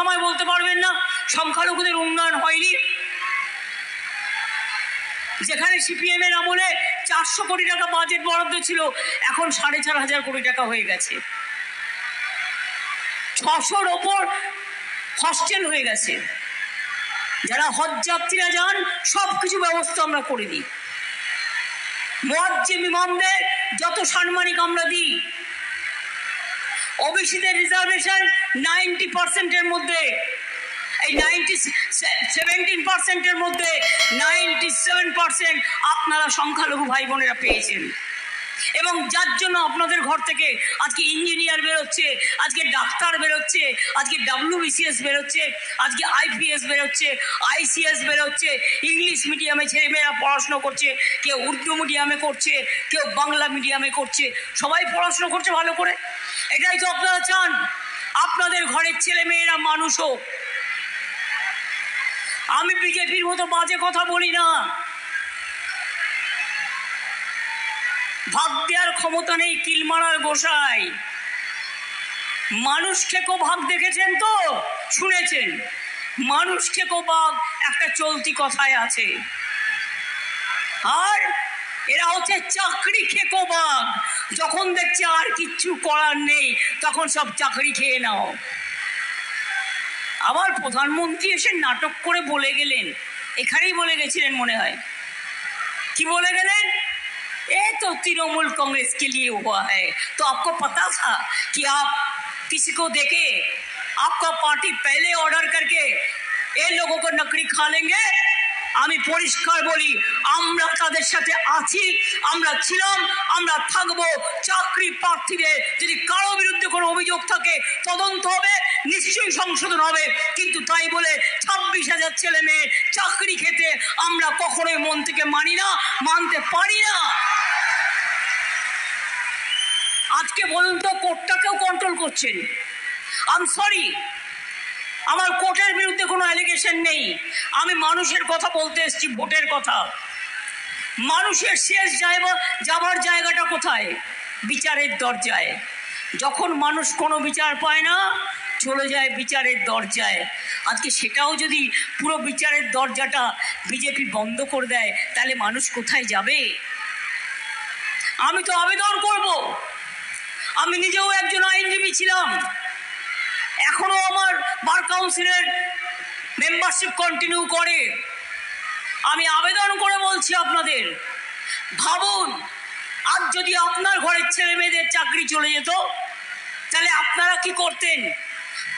আমায় বলতে পারবেন না। সংখ্যালঘুদের উন্নয়ন হয়নি। যেখানে সিপিএম এর আমলে চারশো কোটি টাকা বাজেট বরাদ্দ ছিল, এখন সাড়ে চার হাজার কোটি টাকা হয়ে গেছে। ছশোর ওপর হস্টেল হয়ে গেছে। যারা হজ যাত্রীরা যান সব কিছু ব্যবস্থা আমরা করে দিই। মোয়াজ্জেম ইমামদের যত সাম্মানিক আমরা দিই ওবিসিদের রিজার্ভেশন নাইনটি পার্সেন্টের মধ্যে, এই নাইনটি সেভেন্টিন পার্সেন্টের মধ্যে নাইনটি সেভেন পার্সেন্ট আপনারা সংখ্যালঘু ভাই বোনেরা পেয়েছেন। এবং যার জন্য আপনাদের ঘর থেকে আজকে ইঞ্জিনিয়ার বেরোচ্ছে, আজকে ডাক্তার বেরোচ্ছে, আজকে ডাব্লিউবিসিএস বেরোচ্ছে, আজকে আইপিএস বেরোচ্ছে আইসিএস বেরোচ্ছে ইংলিশ মিডিয়ামে ছেলেমেয়েরা পড়াশুনো করছে, কেউ উর্দু মিডিয়ামে করছে, কেউ বাংলা মিডিয়ামে করছে, সবাই পড়াশুনো করছে ভালো করে? এটাই তো আপনারা চান? আপনাদের ঘরের ছেলে মেয়েরা মানুষ হোক আমি বিজেপির মতো বাজে কথা বলি না। ভাগ দেওয়ার ক্ষমতা নেই কিল মারার গোসাই। মানুষ খেকো ভাগ দেখেছেন তো? শুনেছেন। মানুষ খেকো ভাগ একটা চলতি কথায় আছে। আর এরা হচ্ছে চাকরি খেকো বাঘ যখন দেখছে আর কিচ্ছু করার নেই, তখন সব চাকরি খেয়ে নাও। আবার প্রধানমন্ত্রী এসে নাটক করে বলে গেলেন। এখানেই বলে গেছিলেন মনে হয়। কি বলে গেলেন? ये तो तृणमूल कांग्रेस के लिए हुआ है तो आपको पता था कि आप किसी को देके आपका पार्टी पहले ऑर्डर करके ये लोगों को नकड़ी खा लेंगे আমি পরিষ্কার বলি আমরা তাদের সাথে আছি আমরা ছিলাম আমরা থাকবো চাকরি প্রার্থীদের যদি কারো বিরুদ্ধে কোনো অভিযোগ থাকে তদন্ত হবে নিশ্চয়ই সংশোধন হবে কিন্তু তাই বলে ছাব্বিশ হাজার ছেলে মেয়ে চাকরি খেতে আমরা কখনোই মন থেকে মানি না মানতে পারি না আজকে বলুন তো কোর্টটাকেও কন্ট্রোল করছেন। আম সরি আমার কোর্টের বিরুদ্ধে কোনো অ্যালিগেশন নেই। আমি মানুষের কথা বলতে এসেছি, ভোটের কথা। মানুষের শেষ জায়গা যাবার জায়গাটা কোথায়? বিচারের দরজায়। যখন মানুষ কোনো বিচার পায় না, চলে যায় বিচারের দরজায়। আজকে সেটাও যদি পুরো বিচারের দরজাটা বিজেপি বন্ধ করে দেয়, তাহলে মানুষ কোথায় যাবে? আমি তো আবেদন করব। আমি নিজেও একজন আইনজীবী ছিলাম। এখনও আমার বার কাউন্সিলের মেম্বারশিপ কন্টিনিউ করে। আমি আবেদন করে বলছি আপনাদের, ভাবুন, আজ যদি আপনার ঘরের ছেলে মেয়েদের চাকরি চলে যেত, তাহলে আপনারা কি করতেন?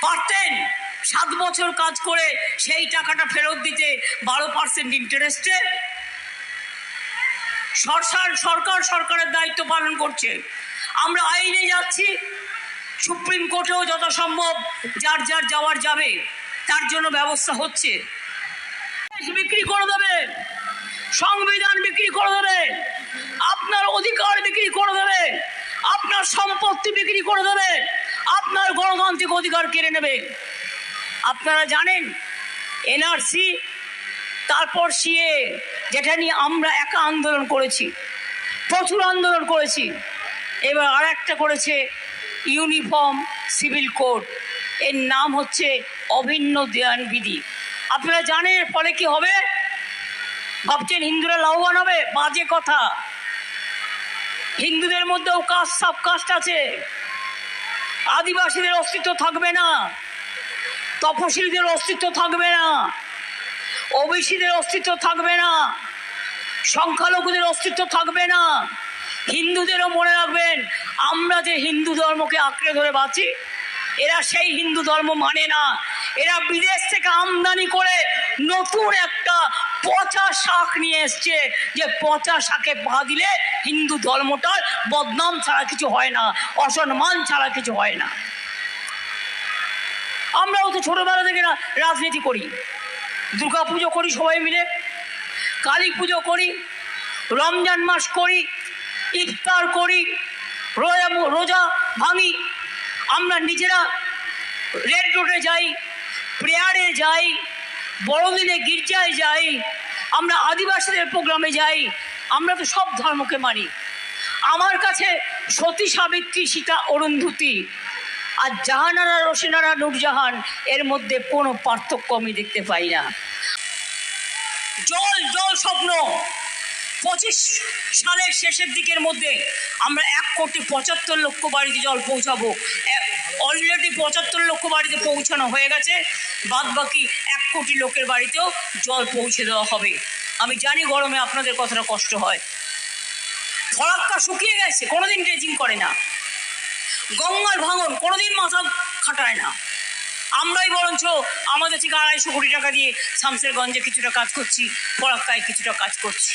পারতেন সাত বছর কাজ করে সেই টাকাটা ফেরত দিতে বারো পার্সেন্ট ইন্টারেস্টে সরকার সরকারের দায়িত্ব পালন করছে। আমরা আইনে যাচ্ছি, সুপ্রিম কোর্টেও যথাসম্ভব যার যার যাওয়ার যাবে, তার জন্য ব্যবস্থা হচ্ছে। বিক্রি করে দেবে, সংবিধান বিক্রি করে দেবে, আপনার অধিকার বিক্রি করে দেবে, আপনার সম্পত্তি বিক্রি করে দেবে, আপনার গণতান্ত্রিক অধিকার কেড়ে নেবে। আপনারা জানেন, এনআরসি, তারপর সিএ, যেটা নিয়ে আমরা একা আন্দোলন করেছি, প্রচুর আন্দোলন করেছি। এবার আর একটা করেছে ইউনিফর্ম সিভিল কোড। এর নাম হচ্ছে অভিন্ন দেয়ান বিধি। আপনারা জানেন এর ফলে কি হবে? ভাবছেন হিন্দুরা লাভবান হবে? বাজে কথা। হিন্দুদের মধ্যেও কাস্ট সাব কাস্ট আছে। আদিবাসীদের অস্তিত্ব থাকবে না। তপশিলীদের অস্তিত্ব থাকবে না। ওবিসিদের অস্তিত্ব থাকবে না। সংখ্যালঘুদের অস্তিত্ব থাকবে না। হিন্দুদেরও মনে রাখবেন, আমরা যে হিন্দু ধর্মকে আঁকড়ে ধরে বাঁচি, এরা সেই হিন্দু ধর্ম মানে না। এরা বিদেশ থেকে আমদানি করে নতুন একটা পচা শাক নিয়ে এসছে, যে পচা শাকে পা দিলে হিন্দু ধর্মটার বদনাম ছাড়া কিছু হয় না, অসম্মান ছাড়া কিছু হয় না। আমরাও তো ছোটোবেলা থেকে রাজনীতি করি। দুর্গা পুজো করি সবাই মিলে কালী পুজো করি, রমজান মাস করি ইফতার করি, রোজা ভাঙি, আমরা নিজেরা রেড রোডে যাই প্রেয়ারে যাই, বড়দিনে গির্জায় যাই, আমরা আদিবাসীদের প্রোগ্রামে যাই, আমরা তো সব ধর্মকে মানি। আমার কাছে সতী সাবিত্রী সীতা অরুন্ধতী আর জাহানারা রোশিনারা নূরজাহান, এর মধ্যে কোনো পার্থক্য আমি দেখতে পাই না। জল জল স্বপ্ন। পঁচিশ সালের শেষের দিকের মধ্যে আমরা এক কোটি পঁচাত্তর লক্ষ বাড়িতে জল পৌঁছাবো। অলরেডি পঁচাত্তর লক্ষ বাড়িতে পৌঁছানো হয়ে গেছে। বাদ বাকি এক কোটি লোকের বাড়িতেও জল পৌঁছে দেওয়া হবে। আমি জানি গরমে আপনাদের কতটা কষ্ট হয়। ফরাক্কা শুকিয়ে গেছে, কোনোদিন ড্রেজিং করে না। গঙ্গার ভাঙন কোনোদিন মাথা খাটায় না। আমরাই বরঞ্চ আমাদের থেকে আড়াইশো কোটি টাকা দিয়ে শামসেরগঞ্জে কিছুটা কাজ করছি, ফরাক্কায় কিছুটা কাজ করছি।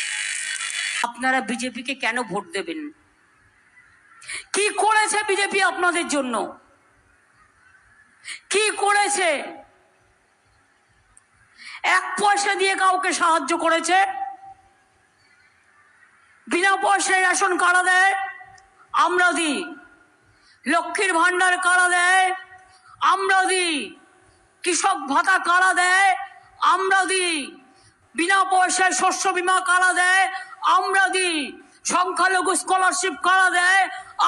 আপনারা বিজেপিকে কেন ভোট দেবেন? কি করেছে বিজেপি আপনাদের জন্য? কি করেছে? এক পয়সা দিয়ে কাউকে সাহায্য করেছে? বিনা পয়সায় রেশন কারা দেয়? আমরা দিই। লক্ষ্মীর ভাণ্ডার কারা দেয়? আমরা দিই। কৃষক ভাতা কারা দেয়? আমরা দিই। বিনা পয়সায় শস্য বীমা কারা দেয়? আমরা দিই সংখ্যালঘু স্কলারশিপ কারা দেয়?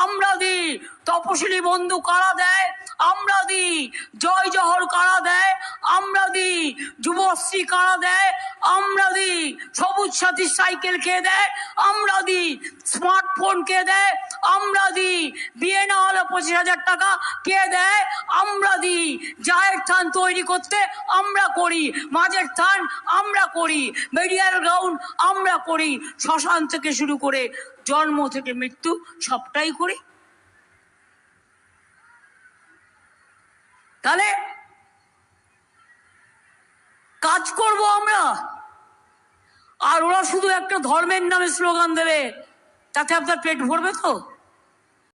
আমরা দিই তপশিলি বন্ধু কারা দেয়? আমরা দিই জয় জহর কারা দেয়? আমরা দিই যুবশ্রী কারা দেয়? আমরা দিই সবুজ সাথী সাইকেল কে দেয়, আমরা দিই স্মার্টফোন কে দেয়, আমরা দিই বিয়ে না হলে পঁচিশ হাজার টাকা কে দেয়, আমরা দিই জায়ের থান তৈরি করতে আমরা করি, মাঝের থান আমরা করি মেডিয়াল গ্রাউন্ড আমরা করি, শ্মশান থেকে শুরু করে জন্ম থেকে মৃত্যু সবটাই করি। তাহলে করব আমরা। আর ওরা শুধু একটা ধর্মের নামে স্লোগান দেবে, তাতে আপনার পেট ভরবে তো?